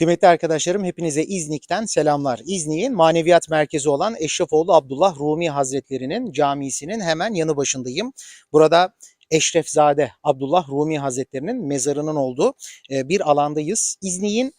Kıymetli arkadaşlarım hepinize İznik'ten selamlar. İznik'in maneviyat merkezi olan Eşrefoğlu Abdullah Rumi Hazretleri'nin camisinin hemen yanı başındayım. Burada Eşrefzade Abdullah Rumi Hazretleri'nin mezarının olduğu e, bir alandayız. İznik'in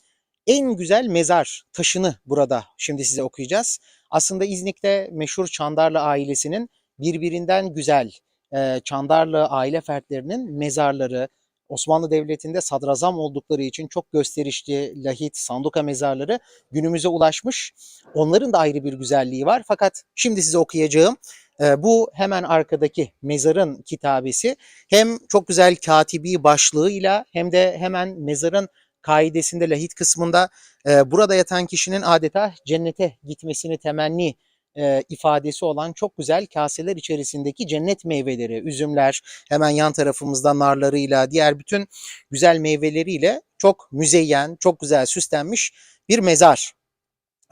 en güzel mezar taşını burada şimdi size okuyacağız. Aslında İznik'te meşhur Çandarlı ailesinin birbirinden güzel e, Çandarlı aile fertlerinin mezarları, Osmanlı Devleti'nde sadrazam oldukları için çok gösterişli lahit, sanduka mezarları günümüze ulaşmış. Onların da ayrı bir güzelliği var. Fakat şimdi size okuyacağım e, bu hemen arkadaki mezarın kitabesi hem çok güzel katibi başlığıyla hem de hemen mezarın kaidesinde lahit kısmında e, burada yatan kişinin adeta cennete gitmesini temenni e, ifadesi olan çok güzel kaseler içerisindeki cennet meyveleri, üzümler, hemen yan tarafımızda narlarıyla, diğer bütün güzel meyveleriyle çok müzeyyen, çok güzel süslenmiş bir mezar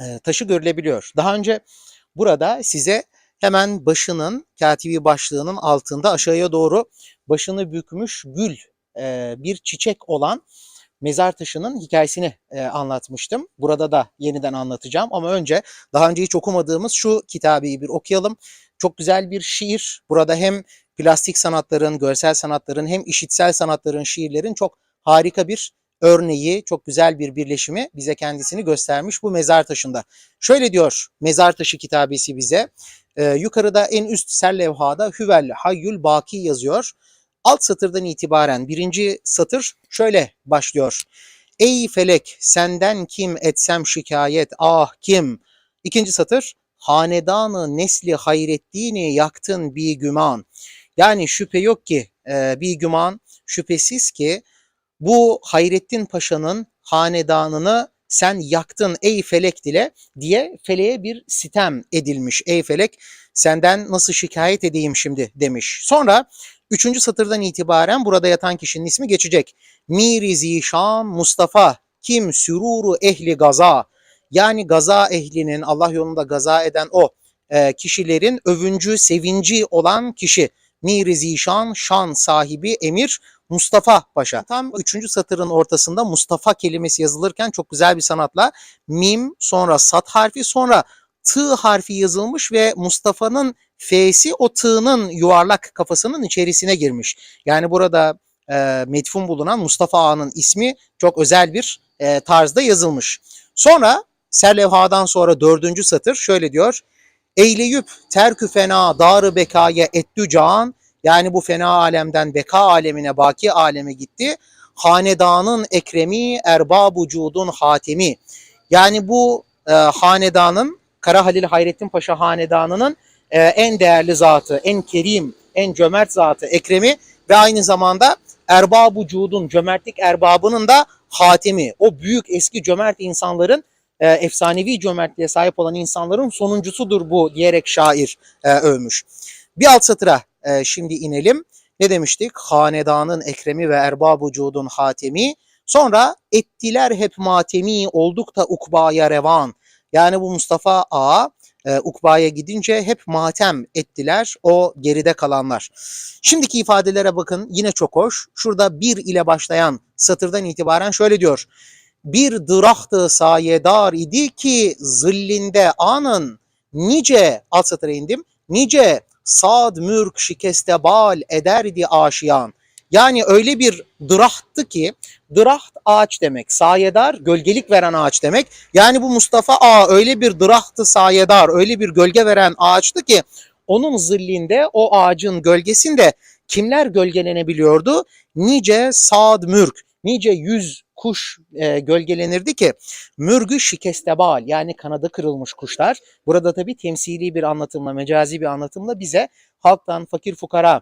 e, taşı görülebiliyor. Daha önce burada size hemen başının, katibi başlığının altında aşağıya doğru başını bükmüş gül, e, bir çiçek olan mezar taşının hikayesini e, anlatmıştım. Burada da yeniden anlatacağım ama önce daha önce hiç okumadığımız şu kitabeyi bir okuyalım. Çok güzel bir şiir. Burada hem plastik sanatların, görsel sanatların hem işitsel sanatların, şiirlerin çok harika bir örneği, çok güzel bir birleşimi bize kendisini göstermiş bu mezar taşında. Şöyle diyor mezar taşı kitabesi bize. E, yukarıda en üst serlevhada Hüvel Hayyül Baki yazıyor. Alt satırdan itibaren birinci satır şöyle başlıyor. Ey felek senden kim etsem şikayet ah kim? İkinci satır hanedanı nesli hayrettiğini yaktın bir güman. Yani şüphe yok ki e, bir güman şüphesiz ki bu Hayrettin Paşa'nın hanedanını sen yaktın ey felek dile diye feleğe bir sitem edilmiş. Ey felek senden nasıl şikayet edeyim şimdi demiş. Sonra Üçüncü satırdan itibaren burada yatan kişinin ismi geçecek. Miri Zişan Mustafa kim süruru ehli gaza yani gaza ehlinin Allah yolunda gaza eden o e, kişilerin övüncü, sevinci olan kişi. Miri Zişan, şan sahibi emir Mustafa Paşa. Tam üçüncü satırın ortasında Mustafa kelimesi yazılırken çok güzel bir sanatla mim sonra sat harfi sonra tı harfi yazılmış ve Mustafa'nın F'si o tığının yuvarlak kafasının içerisine girmiş. Yani burada e, metfun bulunan Mustafa Ağa'nın ismi çok özel bir e, tarzda yazılmış. Sonra serlevhadan sonra dördüncü satır şöyle diyor. Eyleyüp terkü fena darı bekaya ettü can. Yani bu fena alemden beka alemine, baki aleme gitti. Hanedanın ekremi, erbab vücudun hatemi. Yani bu e, hanedanın Kara Halil Hayrettin Paşa hanedanının e, en değerli zatı, en kerim, en cömert zatı Ekrem'i ve aynı zamanda erbab cudun, cömertlik erbabının da hatemi. O büyük eski cömert insanların e, efsanevi cömertliğe sahip olan insanların sonuncusudur bu diyerek şair e, övmüş. Bir alt satıra e, şimdi inelim. Ne demiştik? Hanedanın Ekrem'i ve erbab cudun hatemi. Sonra ettiler hep matemi olduk da ukbaya revan. Yani bu Mustafa Ağa e, Ukba'ya gidince hep matem ettiler o geride kalanlar. Şimdiki ifadelere bakın yine çok hoş. Şurada bir ile başlayan satırdan itibaren şöyle diyor. Bir dırahtı sayedar idi ki zillinde anın nice alt satıra indim. Nice sad mürk şikeste bal ederdi aşiyan. Yani öyle bir dırahttı ki, dıraht ağaç demek, sayedar gölgelik veren ağaç demek. Yani bu Mustafa Ağa öyle bir dırahtı sayedar, öyle bir gölge veren ağaçtı ki onun zillinde, o ağacın gölgesinde kimler gölgelenebiliyordu? Nice sad mürk, nice yüz kuş e, gölgelenirdi ki mürgü şikestebal yani kanadı kırılmış kuşlar. Burada tabii temsili bir anlatımla, mecazi bir anlatımla bize halktan, fakir fukara,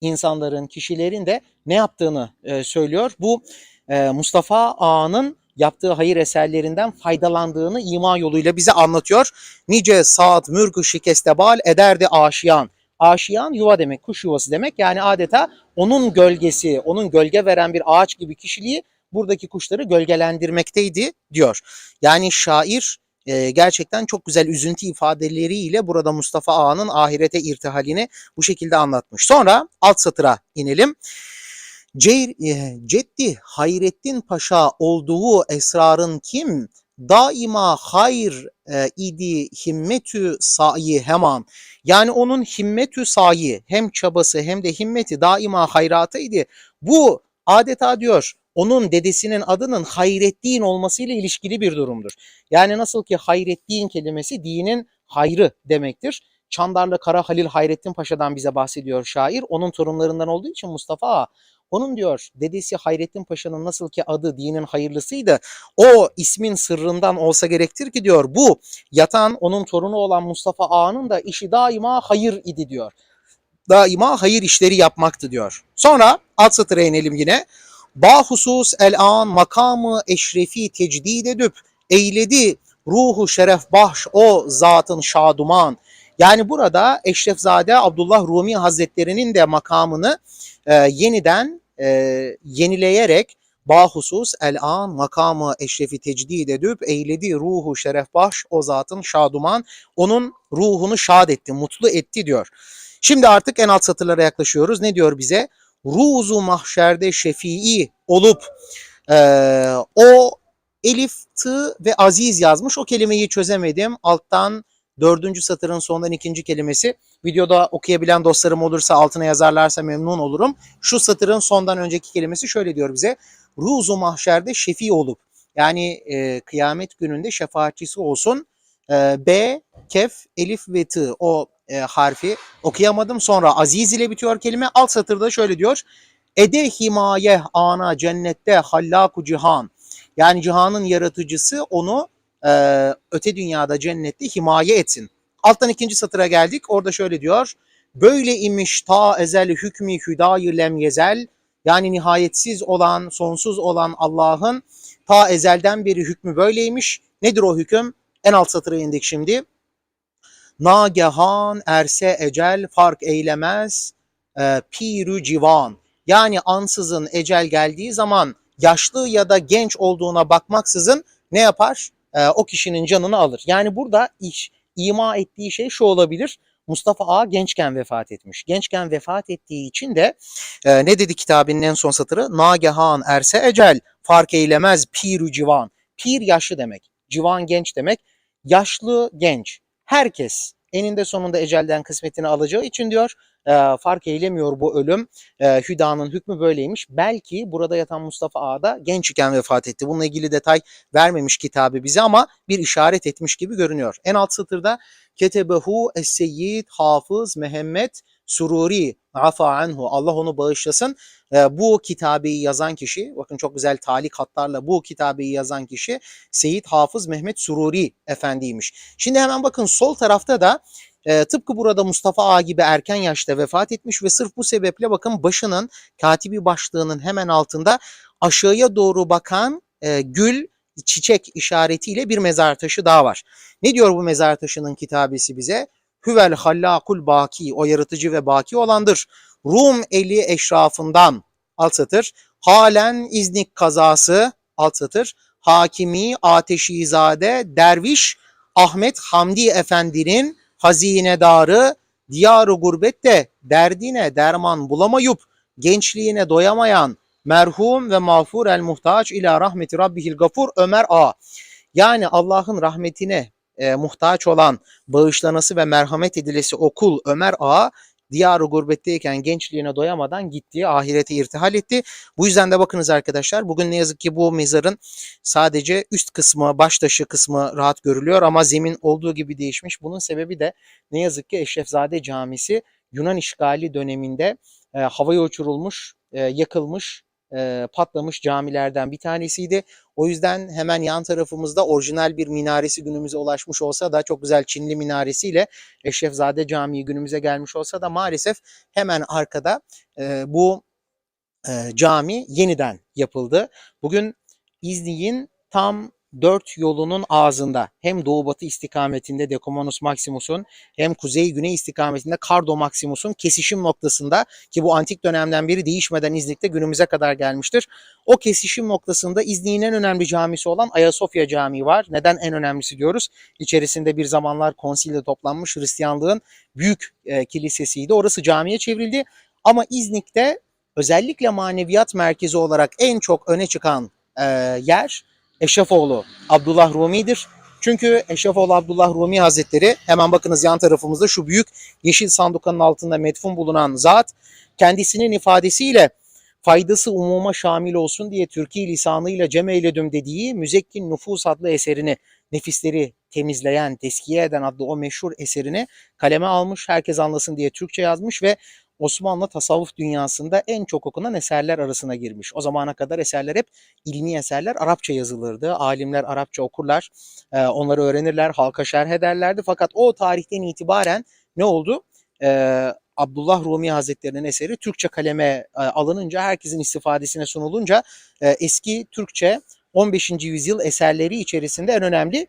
insanların, kişilerin de ne yaptığını e, söylüyor. Bu e, Mustafa Ağa'nın yaptığı hayır eserlerinden faydalandığını ima yoluyla bize anlatıyor. Nice saat mürgü şikestebal ederdi aşiyan. Aşiyan yuva demek, kuş yuvası demek. Yani adeta onun gölgesi, onun gölge veren bir ağaç gibi kişiliği buradaki kuşları gölgelendirmekteydi diyor. Yani şair e, gerçekten çok güzel üzüntü ifadeleriyle burada Mustafa Ağa'nın ahirete irtihalini bu şekilde anlatmış. Sonra alt satıra inelim. Ceyr, e, Ceddi Hayrettin Paşa olduğu esrarın kim? Daima hayır e, idi himmetü sayi heman. Yani onun himmetü sayi hem çabası hem de himmeti daima hayratıydı. Bu adeta diyor onun dedesinin adının Hayrettin olmasıyla ilişkili bir durumdur. Yani nasıl ki Hayrettin kelimesi dinin hayrı demektir. Çandarlı Kara Halil Hayrettin Paşa'dan bize bahsediyor şair. Onun torunlarından olduğu için Mustafa Ağa. Onun diyor dedesi Hayrettin Paşa'nın nasıl ki adı dinin hayırlısıydı. O ismin sırrından olsa gerektir ki diyor bu yatan onun torunu olan Mustafa Ağa'nın da işi daima hayır idi diyor. Daima hayır işleri yapmaktı diyor. Sonra alt satıra inelim yine. Bahusus el an makamı eşrefi tecdid edüp eyledi ruhu şeref bahş o zatın şaduman. Yani burada Eşrefzade Abdullah Rumi Hazretleri'nin de makamını e, yeniden e, yenileyerek bahusus el an makamı eşrefi tecdid edüp eyledi ruhu şeref bahş o zatın şaduman. Onun ruhunu şad etti, mutlu etti diyor. Şimdi artık en alt satırlara yaklaşıyoruz. Ne diyor bize? Ruzu mahşerde şefii olup e, o elif, tı ve aziz yazmış. O kelimeyi çözemedim. Alttan dördüncü satırın sondan ikinci kelimesi. Videoda okuyabilen dostlarım olursa altına yazarlarsa memnun olurum. Şu satırın sondan önceki kelimesi şöyle diyor bize. Ruzu mahşerde şefi olup yani e, kıyamet gününde şefaatçisi olsun. E, B, kef, elif ve tı o e, harfi okuyamadım. Sonra aziz ile bitiyor kelime. Alt satırda şöyle diyor. Ede himaye ana cennette hallaku cihan. Yani cihanın yaratıcısı onu e, öte dünyada cennette himaye etsin. Alttan ikinci satıra geldik. Orada şöyle diyor. Böyle imiş ta ezel hükmü hüdayı lem yezel. Yani nihayetsiz olan, sonsuz olan Allah'ın ta ezelden beri hükmü böyleymiş. Nedir o hüküm? En alt satıra indik şimdi. Nagehan erse ecel fark eylemez e, pirü civan. Yani ansızın ecel geldiği zaman yaşlı ya da genç olduğuna bakmaksızın ne yapar? E, o kişinin canını alır. Yani burada iş, ima ettiği şey şu olabilir. Mustafa Ağa gençken vefat etmiş. Gençken vefat ettiği için de e, ne dedi kitabının en son satırı? Nagehan erse ecel fark eylemez pirü civan. Pir yaşlı demek. Civan genç demek. Yaşlı genç. Herkes eninde sonunda ecelden kısmetini alacağı için diyor fark eylemiyor bu ölüm. E, Hüda'nın hükmü böyleymiş. Belki burada yatan Mustafa Ağa da genç iken vefat etti. Bununla ilgili detay vermemiş kitabı bize ama bir işaret etmiş gibi görünüyor. En alt satırda Ketebehu Es-Seyyid Hafız Mehmet Sururi afa anhu Allah onu bağışlasın. E, bu kitabeyi yazan kişi bakın çok güzel talik hatlarla bu kitabeyi yazan kişi Seyit Hafız Mehmet Sururi efendiymiş. Şimdi hemen bakın sol tarafta da e, tıpkı burada Mustafa Ağa gibi erken yaşta vefat etmiş ve sırf bu sebeple bakın başının katibi başlığının hemen altında aşağıya doğru bakan e, gül çiçek işaretiyle bir mezar taşı daha var. Ne diyor bu mezar taşının kitabesi bize? Hüvel hallakul baki o yaratıcı ve baki olandır. Rum eli eşrafından alt satır. Halen iznik kazası alt satır. Hakimi Ateşizade Derviş Ahmet Hamdi Efendi'nin hazinedarı diyarı gurbette derdine derman bulamayıp gençliğine doyamayan merhum ve mağfur el muhtaç ila rahmeti rabbihil gafur Ömer A. Yani Allah'ın rahmetine e, muhtaç olan bağışlanası ve merhamet edilesi okul Ömer Ağa diyarı gurbetteyken gençliğine doyamadan gitti, ahirete irtihal etti. Bu yüzden de bakınız arkadaşlar bugün ne yazık ki bu mezarın sadece üst kısmı, baş taşı kısmı rahat görülüyor ama zemin olduğu gibi değişmiş. Bunun sebebi de ne yazık ki Eşrefzade Camisi Yunan işgali döneminde e, havaya uçurulmuş, e, yakılmış, e, patlamış camilerden bir tanesiydi. O yüzden hemen yan tarafımızda orijinal bir minaresi günümüze ulaşmış olsa da çok güzel Çinli minaresiyle Eşrefzade Camii günümüze gelmiş olsa da maalesef hemen arkada e, bu e, cami yeniden yapıldı. Bugün İznik'in tam dört yolunun ağzında hem doğu batı istikametinde Decumanus Maximus'un hem kuzey güney istikametinde Cardo Maximus'un kesişim noktasında ki bu antik dönemden beri değişmeden İznik'te günümüze kadar gelmiştir. O kesişim noktasında İznik'in en önemli camisi olan Ayasofya Camii var. Neden en önemlisi diyoruz? İçerisinde bir zamanlar konsilde toplanmış Hristiyanlığın büyük e, kilisesiydi. Orası camiye çevrildi ama İznik'te özellikle maneviyat merkezi olarak en çok öne çıkan e, yer Eşrefoğlu Abdullah Rumi'dir. Çünkü Eşrefoğlu Abdullah Rumi Hazretleri hemen bakınız yan tarafımızda şu büyük yeşil sandukanın altında metfun bulunan zat kendisinin ifadesiyle faydası umuma şamil olsun diye Türkiye lisanıyla cem eyledim dediği Müzekkin Nüfus adlı eserini nefisleri temizleyen, teskiye eden adlı o meşhur eserini kaleme almış, herkes anlasın diye Türkçe yazmış ve Osmanlı tasavvuf dünyasında en çok okunan eserler arasına girmiş. O zamana kadar eserler hep ilmi eserler Arapça yazılırdı. Alimler Arapça okurlar, e, onları öğrenirler, halka şerh ederlerdi. Fakat o tarihten itibaren ne oldu? E, Abdullah Rumi Hazretleri'nin eseri Türkçe kaleme e, alınınca, herkesin istifadesine sunulunca eski Türkçe 15. yüzyıl eserleri içerisinde en önemli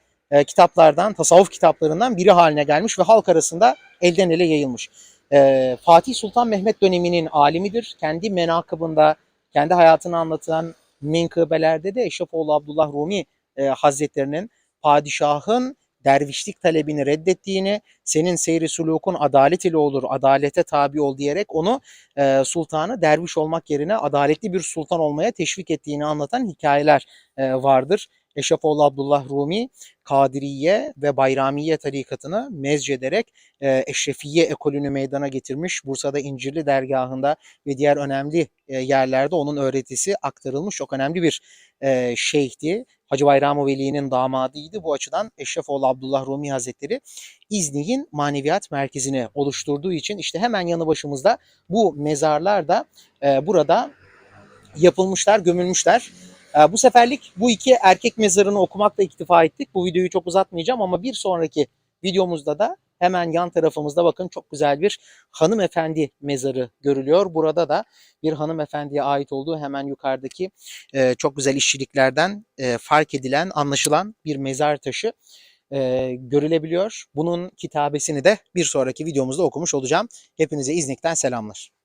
kitaplardan, tasavvuf kitaplarından biri haline gelmiş ve halk arasında elden ele yayılmış. E, Fatih Sultan Mehmet döneminin alimidir. Kendi menakıbında, kendi hayatını anlatan menkıbelerde de Eşrefoğlu Abdullah Rumi e, Hazretlerinin padişahın dervişlik talebini reddettiğini, senin seyri sulukun adalet ile olur, adalete tabi ol diyerek onu e, sultanı derviş olmak yerine adaletli bir sultan olmaya teşvik ettiğini anlatan hikayeler e, vardır. Eşrefoğlu Abdullah Rumi, Kadiriye ve Bayramiye tarikatını mezcederek e, Eşrefiye ekolünü meydana getirmiş. Bursa'da İncirli dergahında ve diğer önemli e, yerlerde onun öğretisi aktarılmış. Çok önemli bir e, şeyhti. Hacı Bayram Veli'nin damadıydı. Bu açıdan Eşrefoğlu Abdullah Rumi Hazretleri İznik'in maneviyat merkezini oluşturduğu için işte hemen yanı başımızda bu mezarlar da e, burada yapılmışlar, gömülmüşler. E, bu seferlik bu iki erkek mezarını okumakla iktifa ettik. Bu videoyu çok uzatmayacağım ama bir sonraki videomuzda da hemen yan tarafımızda bakın çok güzel bir hanımefendi mezarı görülüyor. Burada da bir hanımefendiye ait olduğu hemen yukarıdaki e, çok güzel işçiliklerden e, fark edilen, anlaşılan bir mezar taşı e, görülebiliyor. Bunun kitabesini de bir sonraki videomuzda okumuş olacağım. Hepinize İznik'ten selamlar.